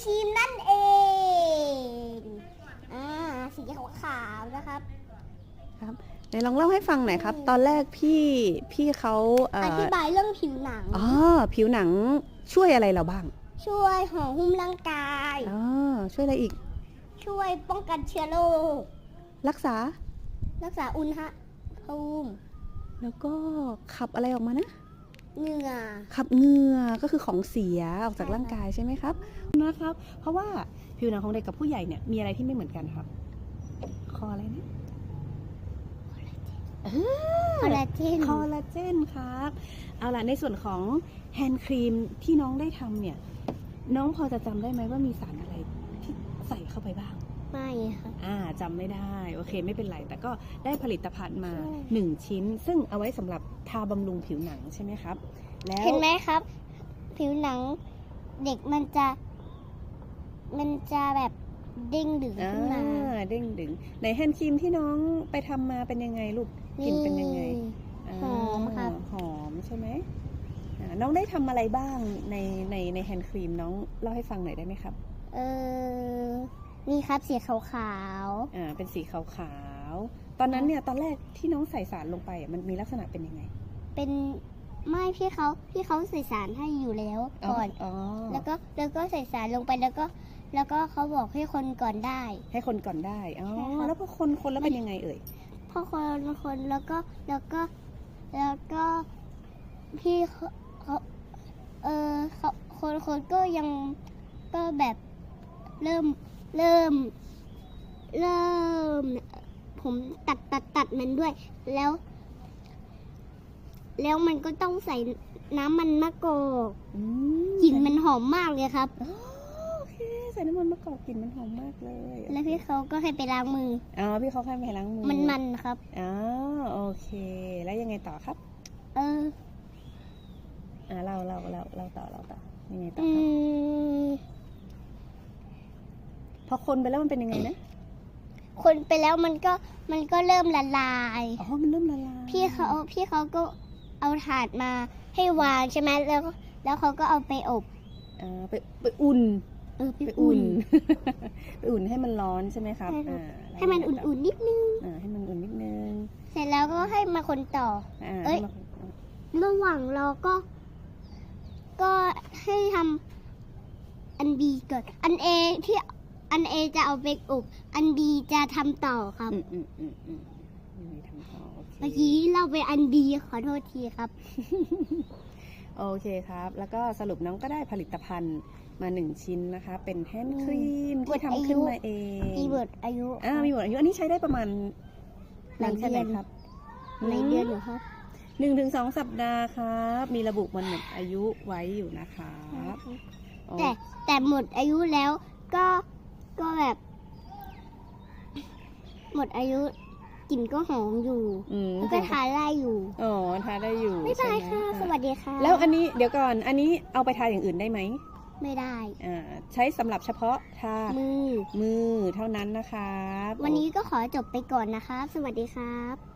ครีมนั่นเอง อ่า สีขาวๆนะครับ ครับไหนลองเล่าให้ฟังหน่อยครับ ตอนแรกพี่พี่เขาเอ่ออธิบายเรื่องผิวหนัง อ๋อผิวหนังช่วยอะไรเราบ้าง ช่วยห่อหุ้มร่างกาย อ๋อ ช่วยอะไรอีก ช่วยป้องกันเชื้อโรค รักษา รักษาอุณหภูมิ แล้วก็ขับอะไรออกมานะ เหงื่อขับเหงื่อก็คือของเสียออกจากใช่ค่ะร่างกายใช่ไหมครับนะครับ เพราะว่าผิวหนังของเด็กกับผู้ใหญ่เนี่ยมีอะไรที่ไม่เหมือนกันครับ คออะไรนะเออคอลลาเจนคอลลาเจนครับ เอาล่ะในส่วนของแฮนด์ครีมที่น้องได้ทำเนี่ย น้องพอจะจำได้ไหมว่ามีสารอะไรที่ใส่เข้าไปบ้าง ไม่ครับอ่าจำไม่ได้โอเคไม่เป็นไร แต่ก็ได้ผลิตภัณฑ์มา ใช่หนึ่งชิ้น ซึ่งเอาไว้สำหรับทาบำรุงผิวหนังใช่ไหมครับ แล้ว เห็นไหมครับ ผิวหนังเด็กมันจะ มันจะแบบเด้งดึงอ่าขึ้นมาเด้งดึงในแฮนด์ครีมที่น้องไปทำมาเป็นยังไงลูกกลิ่นเป็นยังไงหอมครับ หอมใช่ไหมอ่าน้องได้ทำอะไรบ้างในในในแฮนด์ครีมน้องเล่าให้ฟังหน่อยได้ไหมครับ เออ นี่ครับสีขาวอ่าเป็นสีขาวๆ ตอนนั้นเนี่ยตอนแรกที่น้องใส่สารลงไปอะมันมีลักษณะเป็นยังไง ๆ เป็นไม่พี่เขาพี่เขาใส่สารให้อยู่แล้วก่อน อ๋อแล้วก็แล้วก็ใส่สารลงไปแล้วก็ แล้วก็เขาบอกให้คนก่อนได้ ให้คนก่อนได้อ๋อใช่ครับแล้วพอคนคนแล้วเป็นยังไงเอ่ยพอคนคนแล้วก็แล้วก็แล้วก็พี่เขาเขาเออเขาคนคนก็ยังก็แบบเริ่ม เริ่ม เริ่ม ผมตัดตัดตัดมันด้วย แล้ว แล้วมันก็ต้องใส่น้ำมันมะกอกอืมกลิ่นมันหอมมากเลยครับอ๋อโอเคใส่น้ำมันมะกอกกลิ่นมันหอมมากเลย แล้วพี่เขาก็ให้ไปล้างมืออ๋อพี่เขาแค่ไปล้างมือ มันมันครับอ๋อโอเค แล้วยังไงต่อครับ เอออ่าเราเราเราเราต่อเราต่อยังไงต่ออืครับม พอคนไปแล้วมันเป็นยังไงนะ คนไปแล้วมันก็มันก็เริ่มละลาย อ๋อ มันเริ่มละลาย พี่เขาพี่เขาก็เอาถาดมาให้วางใช่ไหมแล้ว แล้วเขาก็เอาไปอบอ่าไปไปอุ่นเออไปอุ่น ไปอุ่นให้มันร้อนใช่ไหมครับใช่ครับอ่าแล้วให้มันอุ่นๆนิดนึงๆอ่าให้มันอุ่นนิดนึง เสร็จแล้วก็ให้มาคนต่ออ่าเอ้ยให้มันระหว่างรอก็ ก็ให้ทำอันบีก่อน อันเอที่อัน เอจะเอาไปอบ อันบีจะทำต่อครับ อืมอืมอืมอืมไม่ทำต่อโอเคเมื่อกี้เราไปอันบีขอโทษทีครับ โอเคครับ แล้วก็สรุปน้องก็ได้ผลิตภัณฑ์มาหนึ่งชิ้นนะคะ เป็นแฮนด์ครีมที่ทำขึ้นมาเองมีเบิดอายุอ่ามีหมดอายุอันนี้ใช้ได้ประมาณหลายนานแค่ไหนเดือนครับ ในเดือนเหรอครับหนึ่งถึงสองสัปดาห์ครับ มีระบุวันหมดอายุไว้อยู่นะคะแต่แต่หมดอายุแล้วก็ ก็แบบ หมดอายุกลิ่นก็หอมอยู่อืมแล้วก็ทานได้อยู่ อ๋อทาได้อยู่บ๊ายบายใช่ค่ะไหมสวัสดีค่ะ แล้วอันนี้เดี๋ยวก่อน อันนี้เอาไปทาอย่างอื่นได้ไหมไม่ได้ อ่าใช้สำหรับเฉพาะทามือ มือเท่านั้นนะครับ วันนี้ก็ขอจบไปก่อนนะครับสวัสดีครับ